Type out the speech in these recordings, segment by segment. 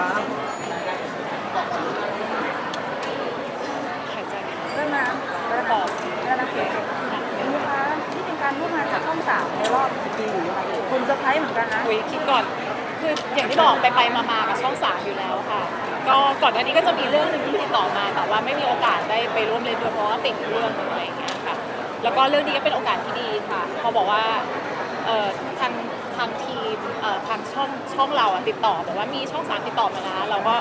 บ้างหายใจเริ่มนะเริ่มบอกเริ่มนะเคคุณคะที่เป็นการร่วมงานกับช่องสามในรอบกี่ปีหรือยังไงเอ่ยคนเซอร์ไพรส์เหมือนกันนะ คุยคิดก่อน คืออย่างที่บอกไปไปมามากับช่องสามอยู่แล้วค่ะ ก็ก่อนหน้านี้ก็จะมีเรื่องหนึ่งที่ติดต่อมา แต่ว่าไม่มีโอกาสได้ไปร่วมเล่นด้วยเพราะว่าติดเรื่องหนึ่งอะไรอย่างเงี้ยค่ะ แล้วก็เรื่องนี้ก็เป็นโอกาสที่ดีค่ะ เขาบอกว่า เอ่อทาง ทางทีมเอ่อทางช่องช่องเราอะติดต่อแบบว่ามีช่องสามติดต่อมานะเราก็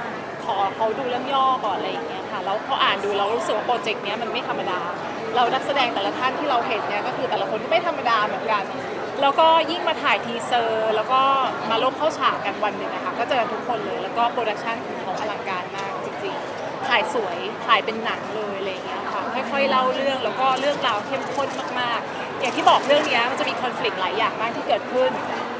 ขอเขาดูเรื่องย่อก่อนอะไรอย่างเงี้ยค่ะแล้วพออ่านดูเรารู้สึกว่าโปรเจกต์เนี้ยมันไม่ธรรมดา เรานักแสดงแต่ละท่านที่เราเห็นเนี่ยก็คือแต่ละคนก็ไม่ธรรมดาเหมือนกัน แล้วก็ยิ่งมาถ่ายทีเซอร์ แล้วก็มาร่วมเข้าฉากกันวันหนึ่งนะคะก็เจอกันทุกคนเลยแล้วก็โปรดักชันของเขาอลังการมากจริงๆถ่ายสวยถ่ายเป็นหนังเลยอะไรอย่างเงี้ยค่ะค่อยๆเล่าเรื่องแล้วก็เรื่องราวเข้มข้นมากๆ อย่างที่บอกเรื่องเนี้ยมันจะมีคอน FLICT หลายอย่างมากที่เกิดขึ้น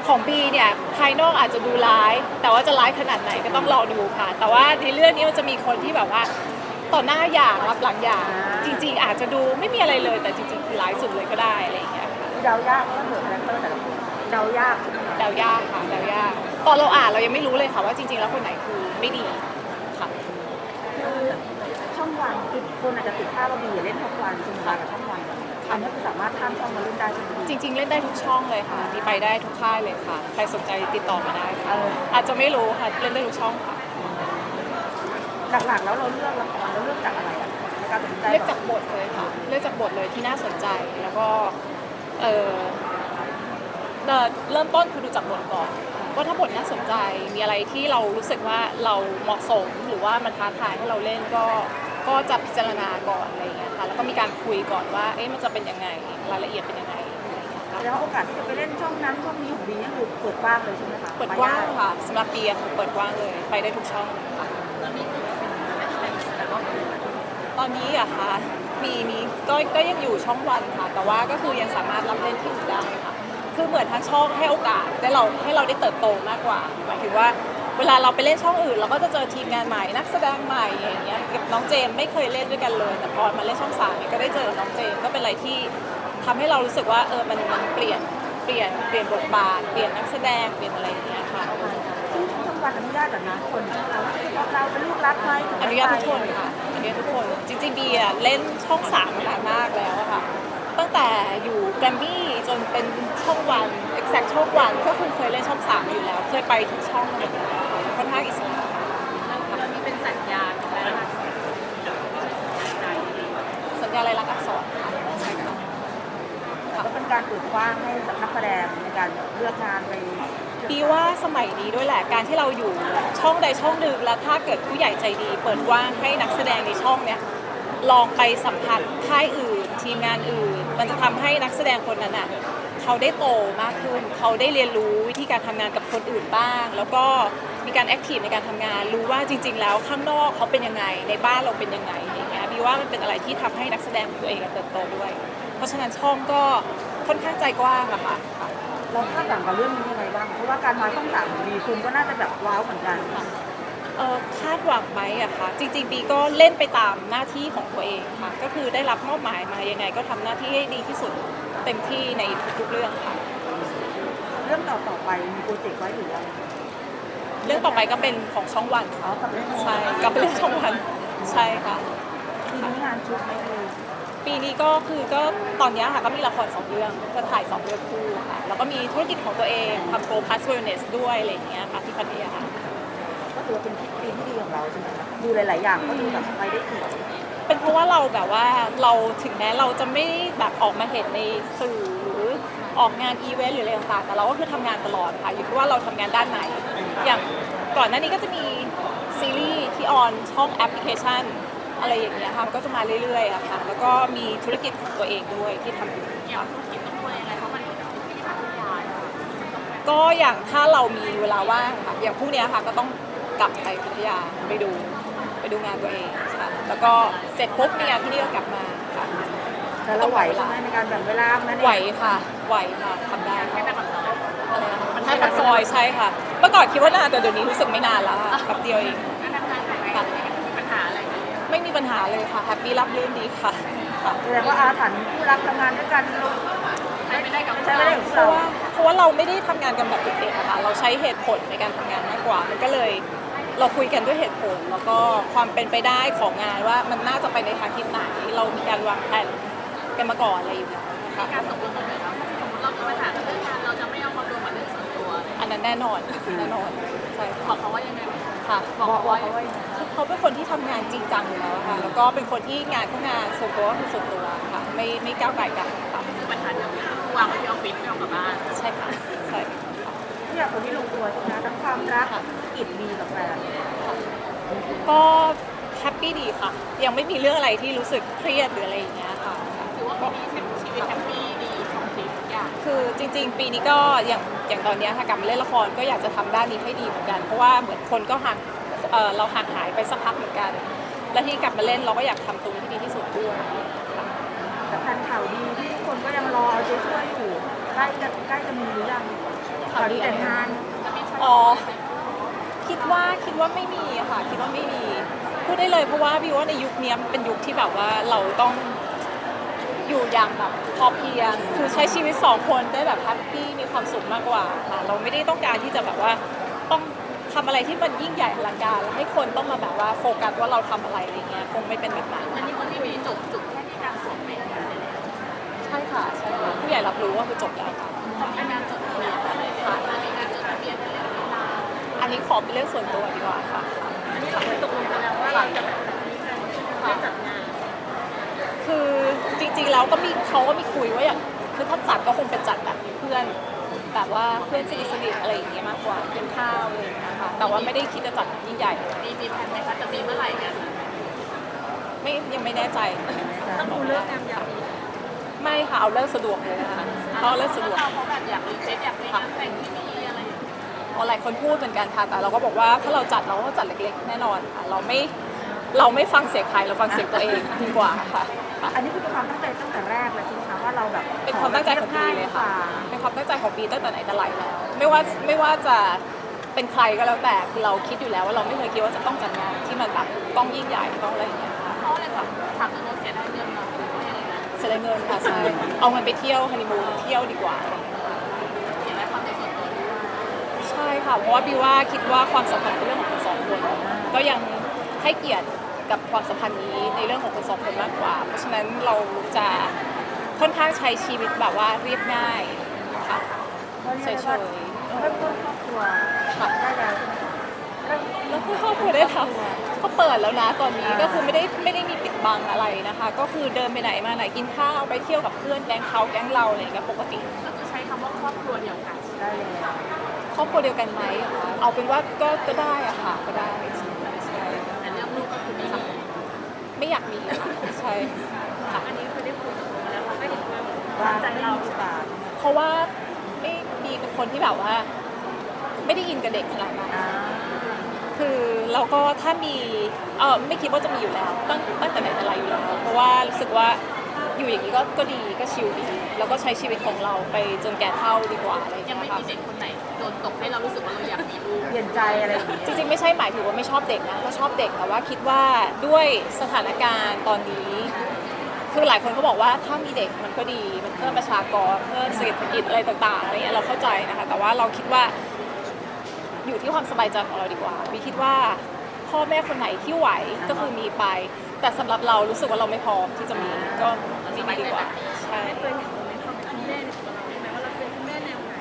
ของบีเนี่ยภายนอกอาจจะดูร้าย แต่ว่าจะร้ายขนาดไหนก็ต้องรอดูค่ะ แต่ว่าในเรื่องนี้มันจะมีคนที่แบบว่าต่อหน้าอย่างรับหลังอย่าง จริง ๆ อาจจะดูไม่มีอะไรเลย แต่จริงๆคือร้ายสุดเลยก็ได้อะไรอย่างเงี้ยค่ะเดายากเพราะว่าเหมือนคาแรคเตอร์แต่ละคนเดายากเดายากค่ะเดายากตอนเราอ่านเรายังไม่รู้เลยค่ะว่าจริง ๆ แล้วคนไหนคือไม่ดีค่ะคือช่องวันคือคนอาจจะติดภาพว่าบีเล่นช่องวันจนมากับช่องวัน อันนี้คือสามารถข้ามช่องมาเล่นได้ใช่ไหมจริง ๆ เล่นได้ทุกช่องเลยค่ะมีไปได้ทุกค่ายเลยค่ะ ใครสนใจติดต่อมาได้เอค่ะออาจจะไม่รู้ค่ะเล่นได้ทุกช่องค่ะหลักๆแล้วเราเลือกละครเราเลือกจากอะไรอะในการตัดสินใจเลือกจากบทเลยค่ะเลือกจากบทเลยที่น่าสนใจแล้วก็เออเอ่อเริ่มต้นคือดูจากบทก่อนว่าถ้าบทน่าสนใจมีอะไรที่เรารู้สึกว่าเราเหมาะสมหรือว่ามันท้าทายให้เราเล่นก็ ก็จะพิจารณาก่อนอะไรอย่างเงี้ยค่ะแล้วก็มีการคุยก่อนว่าเอ๊ะมันจะเป็นยังไงรายละเอียดเป็นยังไงอะไรอย่างเงี้ยค่ะแล้วาโอกาสที่จะไปเล่นช่องนั้นช่องนี้ของบีนี่คือเปิดกว้างเลยใช่ไหมคะเปิดกว้างค่ะสำหรับเบียร์เปิดกว้างเลยไปได้ทุกช่องค่ะตอนนี้อะค่ะมีมีก็ก็ยังอยู่ช่องวันค่ะ แต่ว่าก็คือยังสามารถรับเล่นที่อื่นได้ค่ะคือเหมือนทางช่องให้โอกาสได้เราให้เราได้เติบโตมากกว่าหมายถึงว่า เวลาเราไปเล่นช่องอื่น เราก็จะเจอทีมงานใหม่นักแสดงใหม่อย่างเงี้ยกับน้องเจมส์ไม่เคยเล่นด้วยกันเลย แต่พอมาเล่นช่องสามเนี่ยก็ได้เจอกับน้องเจมส์ก็เป็นอะไรที่ทำให้เรารู้สึกว่าเออมันมันเปลี่ยนเปลี่ยนเปลี่ยนบทบาท เปลี่ยนนักแสดงเปลี่ยนอะไรอย่างเงี้ยค่ะซึ่งช่องวันอนุญาตกับนะคนเราเราเป็นลูกรักไหมถึงอนุญาตทุกคนค่ะอนุญาตทุกคนจริงๆบีอะเล่นช่องสามมานานมากแล้วอะค่ะ ตั้งแต่อยู่แกรมมี่จนเป็นช่องวัน exact ช่องวันก็คือเคยเล่นช่องสามอยู่แล้ว เคยไปทุกช่องเลยค่อนข้างอิสระแล้วนี่เป็นสัญญาณแล้วนะใจสัญญาลายลักษณ์อักษรค่ะใช่ค่ะก็เป็นการเปิดกว้างให้กับนักแสดงในการเลือกงานไปบีว่าสมัยนี้ด้วยแหละการที่เราอยู่ช่องใดช่องหนึ่งแล้วถ้าเกิดผู้ใหญ่ใจดี เปิดกว้างให้นักแสดงในช่องเนี้ยลองไปสัมผัสค่ายอื่น ทีมงานอื่น มันจะทำให้นักแสดงคนนั้นอะเขาได้โตมากขึ้น เขาได้เรียนรู้วิธีการทำงานกับคนอื่นบ้าง แล้วก็มีการแอคทีฟในการทำงาน รู้ว่าจริง ๆ แล้วข้างนอกเขาเป็นยังไง ในบ้านเราเป็นยังไงอย่างเงี้ยบีว่ามันเป็นอะไรที่ทำให้นักแสดงตัวเองเติบโตด้วย เพราะฉะนั้นช่องก็ค่อนข้างใจกว้างอะค่ะเราคาดหวังกับเรื่องนี้ยังไงบ้าง เพราะว่าการมาช่องสางบีคุณก็น่าจะแบบว้าวเหมือนกัน เอ่อคาดหวังไหมอะคะจริงๆบีก็เล่นไปตามหน้าที่ของตัวเองค่ะ ก็คือได้รับมอบหมายมายังไง ก็ทำหน้าที่ให้ดีที่สุดเต็มที่ในทุกๆเรื่องค่ะ เรื่องต่อต่อๆไปมีโปรเจกต์ไว้หรือยังเรื่องต่อไปก็เป็นของช่องวันอ๋อกับเรื่องใช่กับเรื่องช่องวันใช่ค่ะทีนี้งานชุดไหมคือปีนี้ก็คือก็ตอนเนี้ยค่ะก็มีละครสองเรื่องก็ถ่ายสองเรื่องคู่ค่ะแล้วก็มีธุรกิจของตัวเองทำโกลพัสเวลเนสด้วยอะไรอย่างเงี้ยค่ะที่พัทยา ก็ถือว่าเป็นปีที่ดีของเราใช่ไหมคะดูหลาย ๆ อย่างก็ดูแบบไปได้สวยเป็นเพราะว่าเราแบบว่าเราถึงแม้เราจะไม่แบบออกมาเห็นในสื่อหรือออกงานอีเวนต์หรืออะไรต่างๆแต่เราก็คือทำงานตลอดค่ะอยู่ที่ว่าเราทำงานด้านไหน อย่างก่อนหน้านี้ก็จะมีซีรีส์ที่ออนช่องแอปพลิเคชัน อะไรอย่างเงี้ยค่ะมันก็จะมาเรื่อยๆอะค่ะแล้วก็มีธุรกิจของตัวเองด้วยที่ทำอยู่อยากธุรกิจต้องช่วยอะไรเพราะมันที่พัทยาอะก็อย่างถ้าเรามีเวลาว่างค่ะอย่างพรุ่งเนี้ยค่ะก็ต้อง กลับไปพัทยาไปดูไปดูงานตัวเองค่ะแล้วก็เสร็จปุ๊บมีงานที่นี่ก็กลับมาค่ะ แต่เราไหวใช่ไหมในการแบ่งเวลาไหมเนี่ยไหวค่ะ ไหวค่ะทำได้ไม่ค่ะเป็นแบบนั้นอะไรนะคะมันให้ปากซอยใช่ค่ะ เมื่อก่อนคิดว่านานแต่เดี๋ยวนี้รู้สึกไม่นานแล้วค่ะแป๊บเดียวเองการทำงานของเราเนี่ยมีปัญหาอะไรไหมไม่มีปัญหาเลยค่ะแฮปปี้รับรื่นดีค่ะค่ะ แสดงว่าอาถรรพ์คู่รักทำงานด้วยกันเราใช้ไม่ได้กับใช้ไม่ได้กับเพเราราะว่าเพราะว่าเราไม่ได้ทำงานกันแบบเด็กๆอะค่ะ เราใช้เหตุผลในการทำงานมากกว่า มันก็เลย เราคุยกันด้วยเหตุผล แล้วก็ความเป็นไปได้ของงานว่ามันน่าจะไปในทางทิศไหน เรามีการวางแผนกันมาก่อนอะไรอยู่แล้วนะคะการตกลงกันไหมคะสมมติเรามีปัญหาเรื่องงานเราจะไม่เอามารวมกับเรื่องส่วนตัว อันนั้นแน่นอนแน่นอนใช่บอกเขาว่ายังไงไหมคะค่ะบอกเขาว่าคือเขาเป็นคนที่ทำงานจริงจังอยู่แล้วอะค่ะแล้วก็เป็นคนที่งานก็งานส่วนตัวก็คือส่วนตัวค่ะไม่ไม่ก้าวไก่กันค่ะคือปัญหาเดียวกันวางไว้ที่ออฟฟิศไม่เอากลับบ้านใช่ค่ะใช่ทุ กอย่างคนที่ลงตัวใช่ไหมทั้งความรักกิจมีกับแฟนก็แฮปปี้ดีค่ะ ยังไม่มีเรื่องอะไรที่รู้สึกเครียดหรืออะไรอย่างเงี้ยค่ะถือว่าปีนี้ชีวิตแฮปปี้ดีของทีทุกอย่างคือจริง ๆ ปีนี้ก็อย่างอย่างตอนเนี้ยค่ะกลับมาเล่นละครก็อยากจะทำด้านนี้ให้ดีเหมือนกัน เพราะว่าเหมือนคนก็ห่างเอ่อเราห่างหายไปสักพักเหมือนกัน แล้วที่กลับมาเล่นเราก็อยากทำตรงนี้ที่ดีที่สุดด้วยค่ะแต่แฟนข่าวดีที่ทุกคนก็ยังรอเอาใจช่วยอยู่ใกล้จะใกล้จะมีหรือยัง ข่าวดีแต่งงานจะมีฉลอ๋อองไหมคิดว่าคิดว่าไม่มีอะค่ะ คิดว่าไม่มี พูดได้เลยเพราะว่าบิวว่าในยุคนี้มันเป็นยุคที่แบบว่าเราต้องอยู่อย่างแบบพอเพียง คือใช้ชีวิตสองคนได้แบบแฮปปี้มีความสุขมากกว่าค่ะ เราไม่ได้ต้องการที่จะแบบว่าต้องทำอะไรที่มันยิ่งใหญ่อลังการแล้วให้คนต้องมาแบบว่าโฟกัสว่าเราทำอะไรอะไรเงี้ยคงไม่เป็นแบบนั้นอันนี้คนที่มีจบจุดแค่ที่การสวมแหวนใช่ค่ะใช่ค่ะผู้ใหญ่รับรู้ว่าคือจบแล้วค่ะมีการจดทะเบียนอะไรค่ะมีการจดทะเบียนอะไรเว ลาอันนี้ขอเป็นเรื่องส่วนตัวดีกว่าค่ะ อันนี้เราเคยตกลงกันแล้วว่าเราจะแบบนี้กันไม่จัดงาน คือจริงๆแล้วก็มีเขาก็มีคุยว่าอย่างคือถ้าจัดก็คงเป็นจัดแบบเพื่อนแบบว่าเพื่อนสนิทสนิทๆอะไรอย่างเงี้ยมากกว่ากินข้าวอะไรอย่างเงี้ยค่ะแต่ว่าไม่ได้คิดจะจัดยิ่งใหญ่ มีมีแผนไหมคะจะมีเมื่อไหร่กันไม่ยังไม่แน่ใจ ต้องดูเรื่องงานยามดีไม่ค่ะเอาเลิกสะดวกเลยนะคะ เอาเลิกสะดวกเราเขาแบบอยากรีเซ็ตอยากมีงานแต่งที่มีอะไรอย่างเงี้ยเพราะหลายคนพูดเหมือนกันค่ะแต่เราก็บอกว่าถ้าเราจัดเราก็จัดเล็กๆ แน่นอนค่ะเราไม่เราไม่ฟังเสียงใครเราฟังเสียงตัวเองดีกว่าค่ะค่ะ อันนี้คือเป็นความตั้งใจตั้งแต่แรกเลยใช่ไหมคะว่าเราแบบเป็นความตั้งใจของปีเลยค่ะ เป็นความตั้งใจของปีตั้งแต่ไหนแต่ไรแล้ว ไม่ว่าไม่ว่าจะเป็นใครก็แล้วแต่คือเราคิดอยู่แล้วว่าเราไม่เคยคิดว่าจะต้องจัดงานที่มันแบบต้องยิ่งใหญ่ต้องอะไรอย่างเงี้ยค่ะเพราะอะไรแบบถามตัวเสียดายเงินเราหรือว่า ยังไงนะเสียดายเงินค่ะใช่เอาเงินไปเที่ยวฮันนีมูนเที่ยวดีกว่าเสียดายความเป็นส่วนตัวด้วยใช่ค่ะ เพราะว่าบิวว่าคิดว่าความสัมพันธ์เป็นเรื่องของคนสองคน ก็ยังให้เกียรติกับความสัมพันธ์นี้ในเรื่องของคนสองคนมากกว่า เพราะฉะนั้นเราจะค่อนข้างใช้ชีวิตแบบว่าเรียบง่ายค่ะเฉยๆเริ่มต้นครอบครัวค่ะ ได้แล้วใช่ไหมเริ่ม แล้วคือครอบครัวได้ทำก็เปิดแล้วนะตอนนี้ก็คือไม่ได้ไม่ได้มีปิดบังอะไรนะคะ ก็คือเดินไปไหนมาไหนกินข้าวไปเที่ยวกับเพื่อนแก๊งเขาแก๊งเราอะไรอย่างเงี้ยปกติก็คือใช้คำว่าครอบครัวเดียวกันได้แล้วครอบครัวเดียวกันไหมอะคะเอาเป็นว่าก็ก็ได้อะค่ะก็ได้ใช่ใช่แต่เรื่องลูกก็คือไม่มีไม่อยากมีค่ะใช่ค่ะอันนี้คือได้คุยกับเขาแล้วเราก็เห็นว่าว่าใจเราหรือเปล่าเพราะว่าไม่มีเป็นคนที่แบบว่า ไม่ได้อินกับเด็กขนาดนั้น คือเราก็ถ้ามีเออไม่คิดว่าจะมีอยู่แล้วตั้งตั้งแต่ไหนแต่ไรอยู่แล้ว เพราะว่ารู้สึกว่าอยู่อย่างนี้ก็ก็ดีก็ชิลดี แล้วก็ใช้ชีวิตของเราไปจนแก่เท่าดีกว่าอะไรอย่างยัเงี้งยไม่ค่ะมีเด็กคนไหนโดนตกให้เรารู้สึกว่าเราอยากมีลูกเปลี่ยนใจอะไรอย่างเงี้ยจริงๆไม่ใช่หมายถึงว่าไม่ชอบเด็กนะก็ชอบเด็กแต่ว่าคิดว่าด้วยสถานการณ์ตอนนี้ คือหลายคนก็บอกว่าถ้ามีเด็กมันก็ดีมันเพิ่มประชากรเพิ่มเศรษฐกิจอะไรต่างๆอะไรเงี้ยเราเข้าใจนะคะแต่ว่าเราคิดว่า อยู่ที่ความสบายใจของเราดีกว่าวิคิดว่าพ่อแม่คนไหนที่ไหวก็คือมีไป แต่สำหรับเรารู้สึกว่าเราไม่พร้อมที่จะมีก็ไม่มีดีกว่าใช่เคยเห็นโมเมนต์ความเป็นคุณแม่ในตัวเราไหมว่าเราเป็นคุณแม่แนวไหน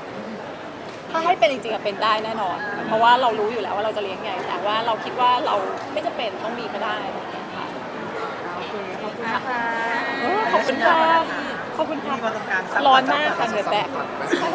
ถ้าให้เป็นจริงๆอะเป็นได้แน่นอน เพราะว่าเรารู้อยู่แล้วว่าเราจะเลี้ยงไงแต่ว่าเราคิดว่าเราไม่จำเป็นต้องมีก็ได้อะไรอย่างเงี้ยค่ะโอเคขอบคุณนะคะเออขอบคุณค่ะขอบคุณค่ะมีประสบการณ์ร้อนมากค่ะเหงื่อแตกใช่